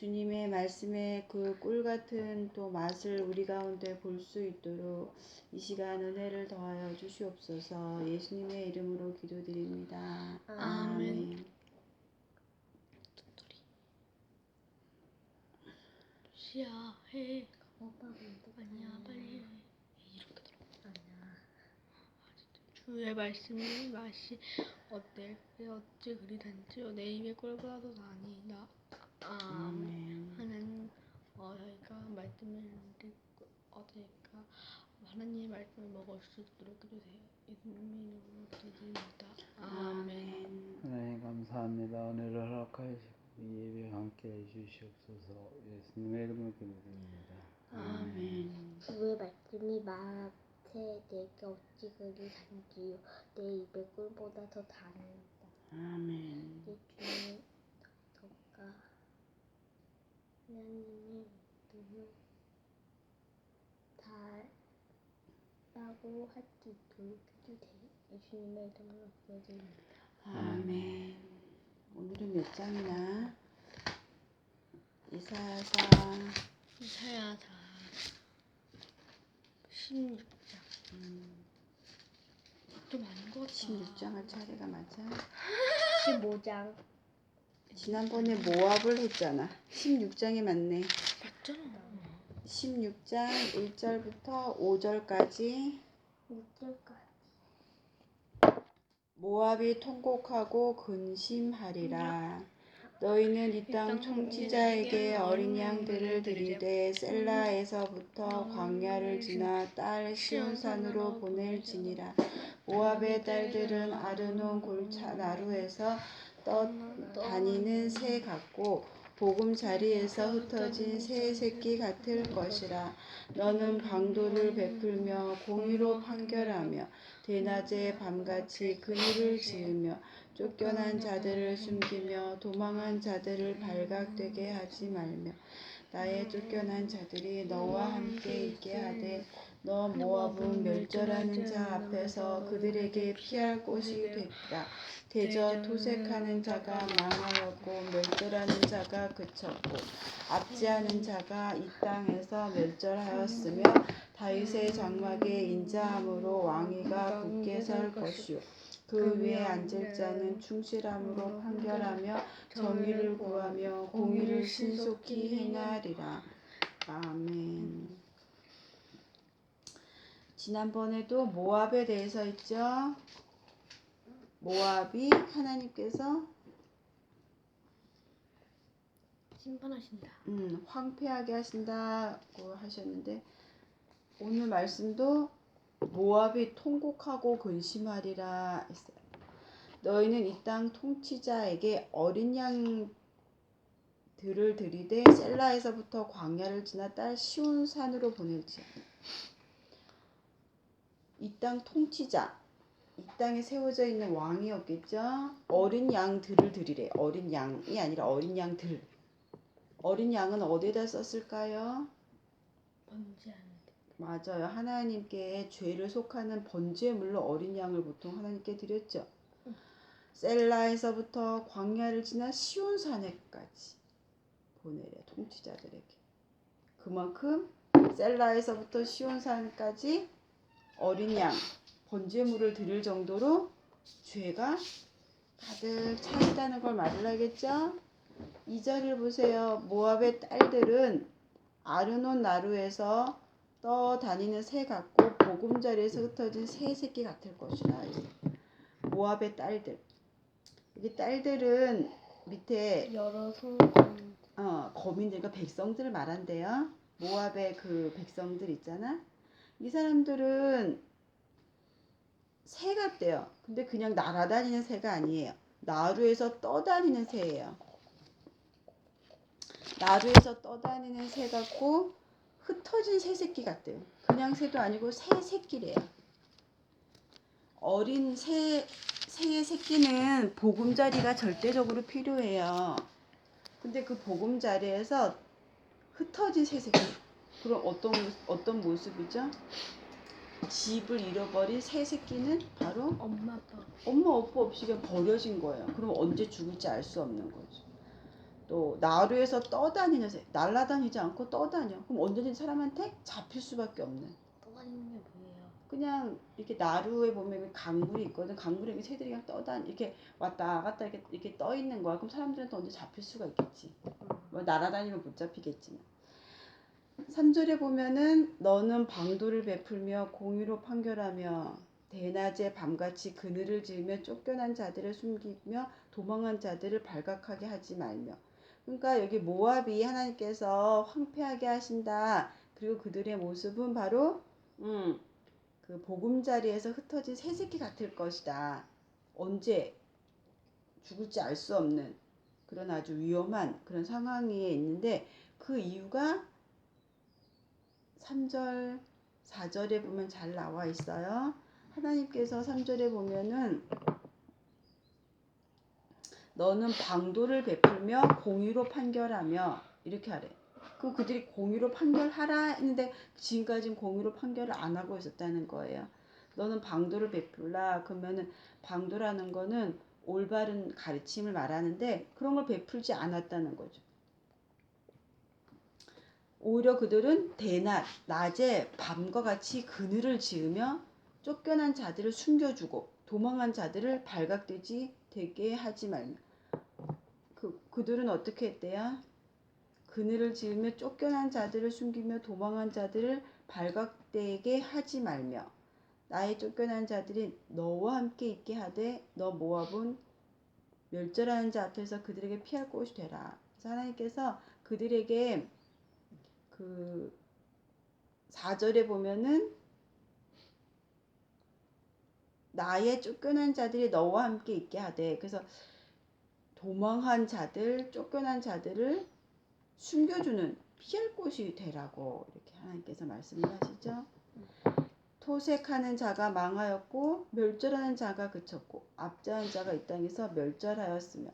주님의 말씀의 그 꿀 같은 또 맛을 우리 가운데 볼 수 있도록 이 시간 은혜를 더하여 주시옵소서 예수님의 이름으로 기도드립니다. 아멘. 시야 해 오빠 아니야 빨리 해 이렇게 들어 아니야. 주의 말씀이 맛이 어때 어찌 그리 단지요 내 입에 꿀보다도 나니이다 아멘 아멘. 하나님 어저희가 말씀을 듣고 어 저희가 하나님의 말씀을 먹을 수 있도록 해주세요 예수님의 이름으로 기도드립니다 아멘. 하나님 감사합니다. 오늘을 허락하시고 이 예배 함께 해주시옵소서 예수님의 이름으로 기도드립니다. 아멘. 주의 말씀이 마태 내게 어찌 그리 단지요 내 입에 꿀보다 더 다니다. 아멘. 이 주의 덕가 하나님의 믿음을 다라고 할수 있도록 해주세요. 예수님의 이름으로 기도드립니다. 아멘. 오늘은 몇 장이나? 이사야서 이사야사 16장 음, 좀 많은 것 같다 16장 할 차례가 맞아? 15장 지난번에 모압을 했잖아. 16장이 맞네. 맞잖아 16장 1절부터 5절까지 6절까지 모압이 통곡하고 근심하리라. 너희는 이 땅 총치자에게 어린 양들을 드리되 셀라에서부터 광야를 지나 딸 시온산으로 보낼지니라. 모압의 딸들은 아르논 골차 나루에서 떠 다니는 새 같고 복음 자리에서 흩어진 새 새끼 같을 것이라. 너는 방도를 베풀며 공의로 판결하며 대낮에 밤같이 그늘을 지으며 쫓겨난 자들을 숨기며 도망한 자들을 발각되게 하지 말며 나의 쫓겨난 자들이 너와 함께 있게 하되 너 모압은 멸절하는 자 앞에서 그들에게 피할 곳이 됐다. 대저 토색하는 자가 망하였고 멸절하는 자가 그쳤고 압지하는 자가 이 땅에서 멸절하였으며 다윗의 장막에 인자함으로 왕위가 굳게 설 것이요 그 위에 앉을 자는 충실함으로 판결하며 정의를 구하며 공의를 신속히 행하리라. 아멘. 지난번에도 모압에 대해서 있죠. 모압이 하나님께서 심판하신다 음, 황폐하게 하신다고 하셨는데 오늘 말씀도 모압이 통곡하고 근심하리라 했어요. 너희는 이 땅 통치자에게 어린 양들을 들이되 셀라에서부터 광야를 지나 딸 시온 산으로 보낼지. 이 땅 통치자, 이 땅에 세워져 있는 왕이었겠죠. 어린 양들을 드리래. 어린 양이 아니라 어린 양들. 어린 양은 어디에다 썼을까요? 번제하는 맞아요. 하나님께 죄를 속하는 번제물로 어린 양을 보통 하나님께 드렸죠. 셀라에서부터 광야를 지나 시온 산에까지 보내래 통치자들에게. 그만큼 셀라에서부터 시온 산까지 어린 양 번제물을 드릴 정도로 죄가 가득 차 있다는 걸 말을 하겠죠. 이 절을 보세요. 모압의 딸들은 아르논 나루에서 떠다니는 새 같고 보금자리에서 흩어진 새 새끼 같을 것이라. 모압의 딸들. 이 딸들은 밑에 여러 손 어, 거민들과 백성들을 말한대요. 모압의 그 백성들 있잖아. 이 사람들은 새 같대요. 근데 그냥 날아다니는 새가 아니에요. 나루에서 떠다니는 새예요. 나루에서 떠다니는 새 같고 흩어진 새 새끼 같대요. 그냥 새도 아니고 새 새끼래요. 어린 새 새의 새끼는 보금자리가 절대적으로 필요해요. 근데 그 보금자리에서 흩어진 새 새끼. 그럼 어떤 어떤 모습이죠? 집을 잃어버린 새 새끼는 바로 엄마 아빠 엄마 아빠 없이 그냥 버려진 거예요. 그럼 언제 죽을지 알 수 없는 거죠. 또 나루에서 떠다니는 새 날아다니지 않고 떠다녀. 그럼 언제든지 사람한테 잡힐 수밖에 없는. 떠다니는 게 뭐예요? 그냥 이렇게 나루에 보면 강물이 있거든. 강물에 이렇게 새들이 그냥 떠다니 이렇게 왔다 갔다 이렇게 이렇게 떠 있는 거야. 그럼 사람들한테 언제 잡힐 수가 있겠지. 뭐 날아다니면 못 잡히겠지만. 3절에 보면은 너는 방도를 베풀며 공의로 판결하며 대낮에 밤같이 그늘을 지으며 쫓겨난 자들을 숨기며 도망한 자들을 발각하게 하지 말며 그러니까 여기 모압이 하나님께서 황폐하게 하신다. 그리고 그들의 모습은 바로 음, 그 보금자리에서 흩어진 새새끼 같을 것이다. 언제 죽을지 알 수 없는 그런 아주 위험한 그런 상황에 있는데 그 이유가 3절, 4절에 보면 잘 나와 있어요. 하나님께서 3절에 보면은 너는 방도를 베풀며 공의로 판결하며 이렇게 하래. 그 그들이 공의로 판결하라 했는데 지금까지는 공의로 판결을 안 하고 있었다는 거예요. 너는 방도를 베풀라 그러면은 방도라는 거는 올바른 가르침을 말하는데 그런 걸 베풀지 않았다는 거죠. 오히려 그들은 대낮, 낮에 밤과 같이 그늘을 지으며 쫓겨난 자들을 숨겨주고 도망한 자들을 발각되지 되게 하지 말며 그 그들은 어떻게 했대요? 그늘을 지으며 쫓겨난 자들을 숨기며 도망한 자들을 발각되게 하지 말며 나의 쫓겨난 자들이 너와 함께 있게 하되 너 모압은 멸절하는 자 앞에서 그들에게 피할 곳이 되라. 하나님께서 그들에게 그 4절에 보면은 나의 쫓겨난 자들이 너와 함께 있게 하되 그래서 도망한 자들, 쫓겨난 자들을 숨겨주는 피할 곳이 되라고 이렇게 하나님께서 말씀을 하시죠. 토색하는 자가 망하였고 멸절하는 자가 그쳤고 압제하는 자가 이 땅에서 멸절하였으며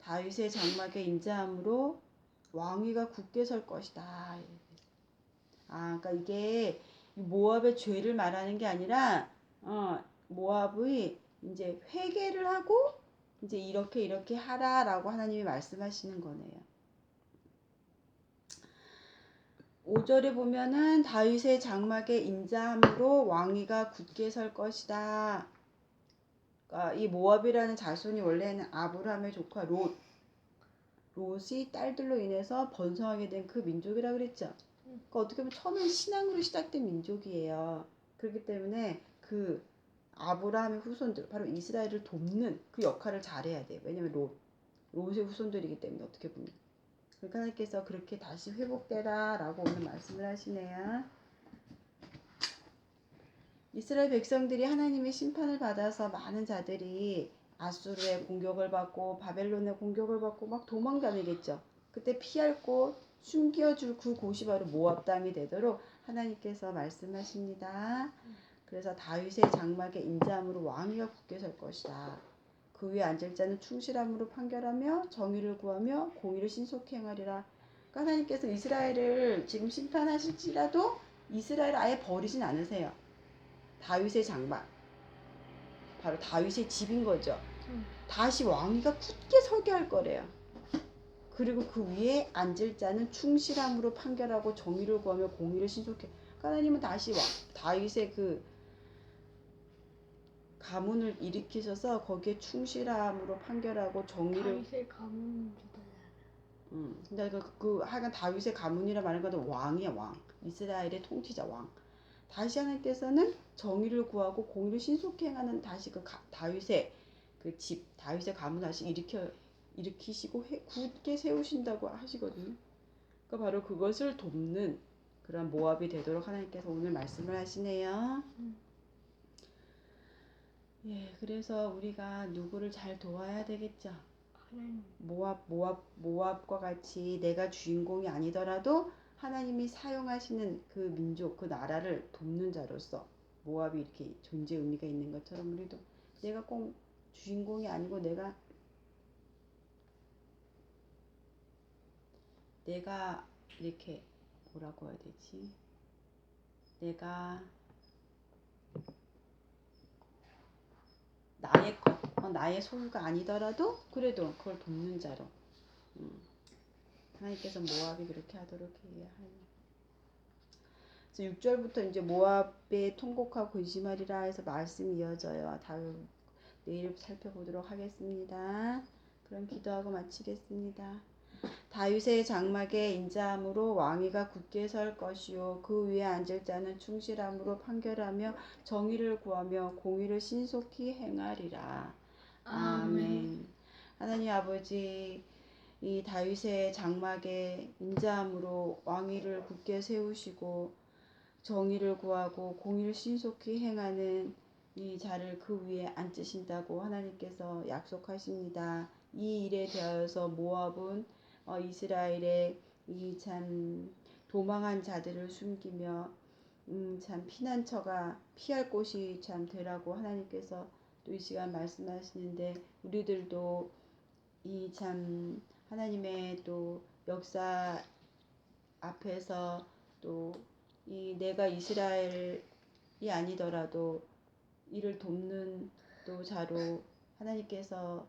다윗의 장막에 인자함으로 왕위가 굳게 설 것이다. 아, 그러니까 이게 모압의 죄를 말하는 게 아니라 어, 모압의 이제 회개를 하고 이제 이렇게 이렇게 하라라고 하나님이 말씀하시는 거네요. 5절에 보면은 다윗의 장막에 인자함으로 왕위가 굳게 설 것이다. 그러니까 이 모압이라는 자손이 원래는 아브라함의 조카 롯 롯이 딸들로 인해서 번성하게 된 그 민족이라 그랬죠. 그러니까 어떻게 보면 처음엔 신앙으로 시작된 민족이에요. 그렇기 때문에 그 아브라함의 후손들 바로 이스라엘을 돕는 그 역할을 잘해야 돼요. 왜냐면 롯 롯의 후손들이기 때문에 어떻게 보면 그러니까 하나님께서 그렇게 다시 회복되라 라고 오늘 말씀을 하시네요. 이스라엘 백성들이 하나님의 심판을 받아서 많은 자들이 아수르의 공격을 받고 바벨론의 공격을 받고 막 도망다니겠죠. 그때 피할 곳, 숨겨줄 그 곳이 바로 모압 땅이 되도록 하나님께서 말씀하십니다. 그래서 다윗의 장막에 인자함으로 왕위가 굳게 설 것이다. 그 위에 앉을 자는 충실함으로 판결하며 정의를 구하며 공의를 신속히 행하리라. 그러니까 하나님께서 이스라엘을 지금 심판하실지라도 이스라엘 아예 버리진 않으세요. 다윗의 장막. 바로 다윗의 집인 거죠. 음. 다시 왕위가 굳게 서게 할 거래요. 그리고 그 위에 앉을 자는 충실함으로 판결하고 정의를 구하며 공의를 신속해. 그러니까 하나님은 다시 왕, 다윗의 그 가문을 일으키셔서 거기에 충실함으로 판결하고 정의를 다윗의 가문. 음, 근데 그, 그 하여간 다윗의 가문이라 말하는 것은 왕이야 왕 이스라엘의 통치자 왕 다시 하나님께서는 정의를 구하고 공의를 신속히 행하는 다시 그 가, 다윗의 그 집 다윗의 가문 다시 일으켜 일으키시고 해, 굳게 세우신다고 하시거든요. 그러니까 바로 그것을 돕는 그런 모압이 되도록 하나님께서 오늘 말씀을 하시네요. 음. 예, 그래서 우리가 누구를 잘 도와야 되겠죠. 하나님. 모압 모압 모압과 같이 내가 주인공이 아니더라도 하나님이 사용하시는 그 민족 그 나라를 돕는 자로서 모압이 이렇게 존재 의미가 있는 것처럼 우리도 내가 꼭 주인공이 아니고 내가 내가 이렇게 뭐라고 해야 되지? 내가 나의 것, 어, 나의 소유가 아니더라도 그래도 그걸 돕는 자로 음, 하나님께서 모압이 그렇게 하도록 해야 하니. 그래서 6절부터 이제 모압의 통곡하고 근심하리라 해서 말씀이 이어져요. 다음 내일 살펴보도록 하겠습니다. 그럼 기도하고 마치겠습니다. 다윗의 장막에 인자함으로 왕위가 굳게 설 것이요 그 위에 앉을 자는 충실함으로 판결하며 정의를 구하며 공의를 신속히 행하리라. 아멘. 하나님 아버지 이 다윗의 장막에 인자함으로 왕위를 굳게 세우시고 정의를 구하고 공의를 신속히 행하는 이 자를 그 위에 앉으신다고 하나님께서 약속하십니다. 이 일에 대하여서 모압은 어, 이스라엘의 이 참 도망한 자들을 숨기며 음, 참 피난처가 피할 곳이 참 되라고 하나님께서 또 이 시간 말씀하시는데 우리들도 이 참 하나님의 또 역사 앞에서 또 이 내가 이스라엘이 아니더라도 이를 돕는 또 자로 하나님께서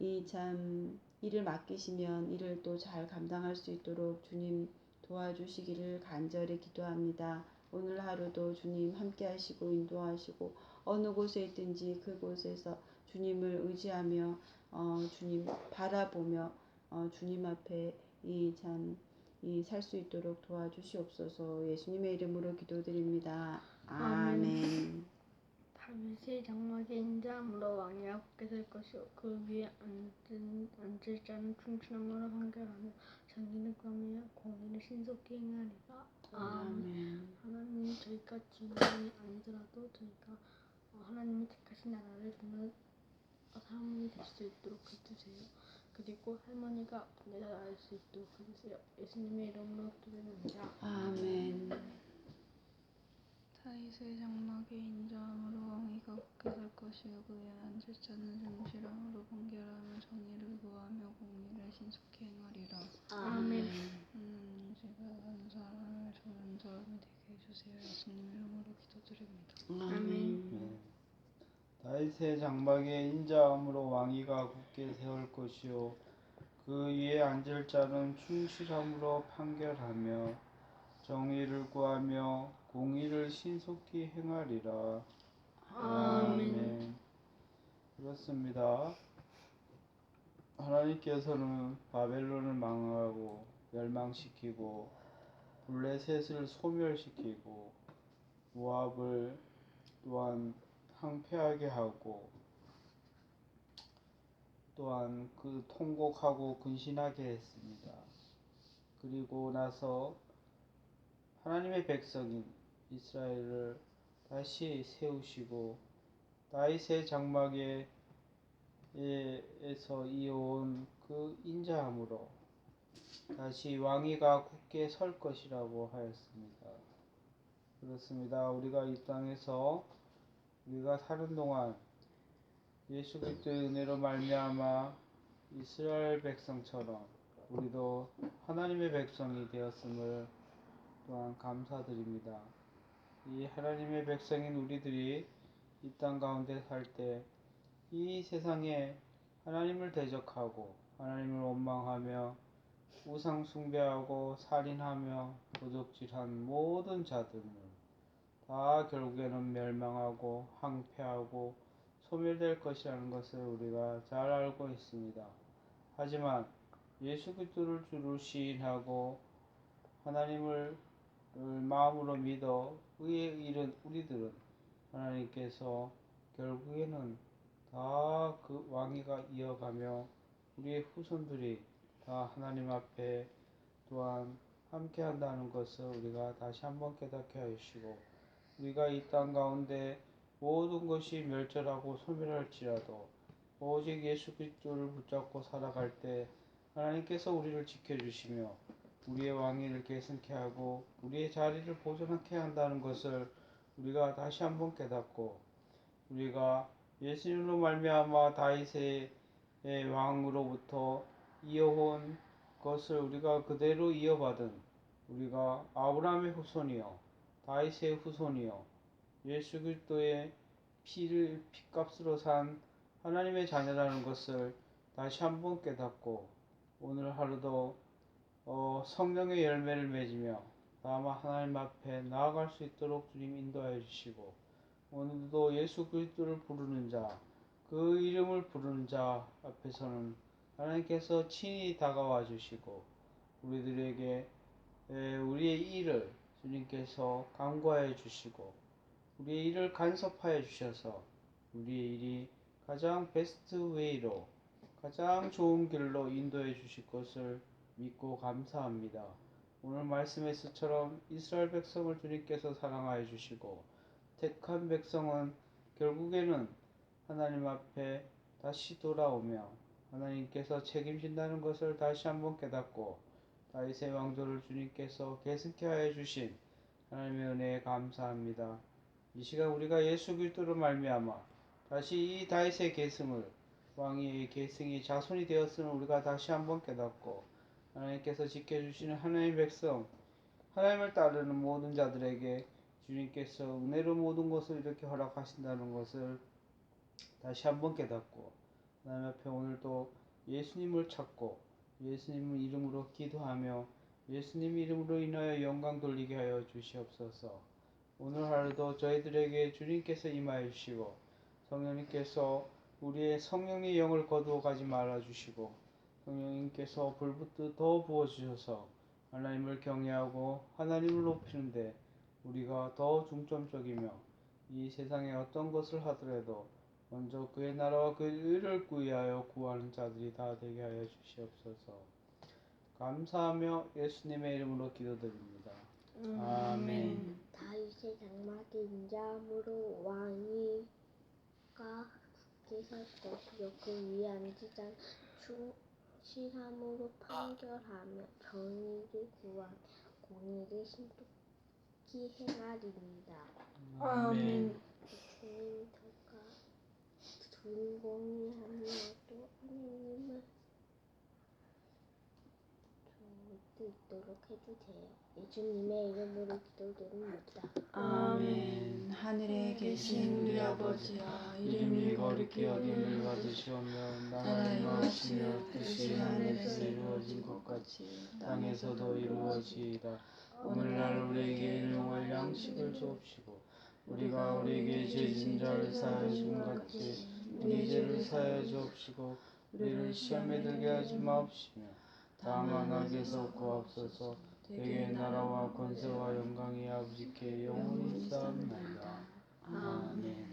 이 참 일을 맡기시면 이를 또잘 감당할 수 있도록 주님 도와주시기를 간절히 기도합니다. 오늘 하루도 주님 함께 하시고 인도하시고 어느 곳에 있든지 그곳에서 주님을 의지하며 어, 주님 바라보며 어, 주님 앞에 이 참 이 살 수 있도록 도와주시옵소서 예수님의 이름으로 기도드립니다. 아멘. 다윗의 장막에 인자함으로 왕이야 굳게 설 것이요 그 위에 앉은, 앉을 자는 충실함으로 판결하며 정의를 구하며 공의를 신속히 행하리라 아멘. 하나님 저희가 주인이 아니더라도 저희가 어, 하나님이 택하신 나라를 보는 사람이 될 수 있도록 해주세요. 그리고 할머니가 아픈 데 나을 수 있도록 해주세요. 예수님의 이름으로 기도드립니다. 아멘. 다윗의 장막에 인자함으로 왕위가 굳게 설 것이요 그에 앉을 자는 정실함으로 판결하며 정의를 구하며 공의를 신속히 행하리라 아멘. 하나님 제가 한 사람을 좋은 사람이 되게 해주세요 예수님 이름으로 기도드립니다 아멘. 네. 다윗의 장막에 인자함으로 왕위가 굳게 세울 것이요 그 위에 앉을 자는 충실함으로 판결하며 정의를 구하며 공의를 신속히 행하리라. 아멘. 그렇습니다. 하나님께서는 바벨론을 망하고 멸망시키고 블레셋을 소멸시키고 모압을 또한 황폐하게 하고 또한 그 통곡하고 근신하게 했습니다. 그리고 나서 하나님의 백성인 이스라엘을 다시 세우시고 다윗의 장막에 에서 이어온 그 인자함으로 다시 왕위가 굳게 설 것이라고 하였습니다. 그렇습니다. 우리가 이 땅에서 우리가 사는 동안 예수 그리스도의 은혜로 말미암아 이스라엘 백성처럼 우리도 하나님의 백성이 되었음을 또한 감사드립니다. 이 하나님의 백성인 우리들이 이 땅 가운데 살 때 이 세상에 하나님을 대적하고 하나님을 원망하며 우상 숭배하고 살인하며 도적질한 모든 자들은 다 결국에는 멸망하고 항폐하고 소멸될 것이라는 것을 우리가 잘 알고 있습니다. 하지만 예수 그리스도를 주로 시인하고 하나님을 마음으로 믿어 의에 이른 우리들은 하나님께서 결국에는 다 그 왕위가 이어가며 우리의 후손들이 다 하나님 앞에 또한 함께 한다는 것을 우리가 다시 한번 깨닫게 하시고 우리가 이 땅 가운데 모든 것이 멸절하고 소멸할지라도 오직 예수 그리스도를 붙잡고 살아갈 때 하나님께서 우리를 지켜주시며 우리의 왕위를 계승케 하고 우리의 자리를 보존하게 한다는 것을 우리가 다시 한번 깨닫고 우리가 예수님으로 말미암아 다윗의 왕으로부터 이어온 것을 우리가 그대로 이어받은 우리가 아브라함의 후손이요 다윗의 후손이요 예수 그리스도의 피를 피값으로 산 하나님의 자녀라는 것을 다시 한번 깨닫고 오늘 하루도 어, 또 성령의 열매를 맺으며 다만 하나님 앞에 나아갈 수 있도록 주님 인도하여 주시고 오늘도 예수 그리스도를 부르는 자, 그 이름을 부르는 자 앞에서는 하나님께서 친히 다가와 주시고 우리들에게 에, 우리의 일을 주님께서 강구하여 주시고 우리의 일을 간섭하여 주셔서 우리의 일이 가장 베스트 웨이로 가장 좋은 길로 인도해 주실 것을 믿고 감사합니다. 오늘 말씀에서처럼 이스라엘 백성을 주님께서 사랑하여 주시고 택한 백성은 결국에는 하나님 앞에 다시 돌아오며 하나님께서 책임진다는 것을 다시 한번 깨닫고 다윗의 왕조를 주님께서 계승케 하여 주신 하나님의 은혜에 감사합니다. 이 시간 우리가 예수 그리스도로 말미암아 다시 이 다윗의 계승을 왕의 계승이 자손이 되었음을 우리가 다시 한번 깨닫고 하나님께서 지켜주시는 하나님의 백성 하나님을 따르는 모든 자들에게 주님께서 은혜로 모든 것을 이렇게 허락하신다는 것을 다시 한번 깨닫고 하나님 앞에 오늘도 예수님을 찾고 예수님 이름으로 기도하며 예수님 이름으로 인하여 영광 돌리게 하여 주시옵소서. 오늘 하루도 저희들에게 주님께서 임하여 주시고 성령님께서 우리의 성령의 영을 거두어 가지 말아 주시고 성령님께서 불붙듯 더 부어 주셔서 하나님을 경외하고 하나님을 높이는데 우리가 더 중점적이며 이 세상에 어떤 것을 하더라도 먼저 그의 나라와 그의 의를 구하여 구하는 자들이 다 되게 하여 주시옵소서. 감사하며 예수님의 이름으로 기도드립니다. 아멘. 다윗의 장막의 인자함으로 왕이가 굳게 설 것이요 그 위에 충 실함으로 판결하며 정의를 구한 공의를 신속히 행하리이다. 아멘. 주님들과 주인공이 하나도 하나님을 좋을 수 있도록 해주세요. 예수님의 이름으로 기도드립니다. 아멘. 하늘에 계신 우리 아버지야 이름이 거룩히 여김을 받으시오며 나라의 마시며 뜻이 하늘에서 이루어진 것 같이 땅에서도 이루어지이다. 오늘날 우리에게 일용할 양식을 주옵시고 우리가 우리에게 죄진 자를 사하여 준 같이 우리 죄를 사하여 주옵시고 우리를 시험에 들게 하지 마옵시며 다만 악에서 구하옵소서 대개 나라와 권세와 영광이 아버지께 영원히 쌓옵나이다. 아멘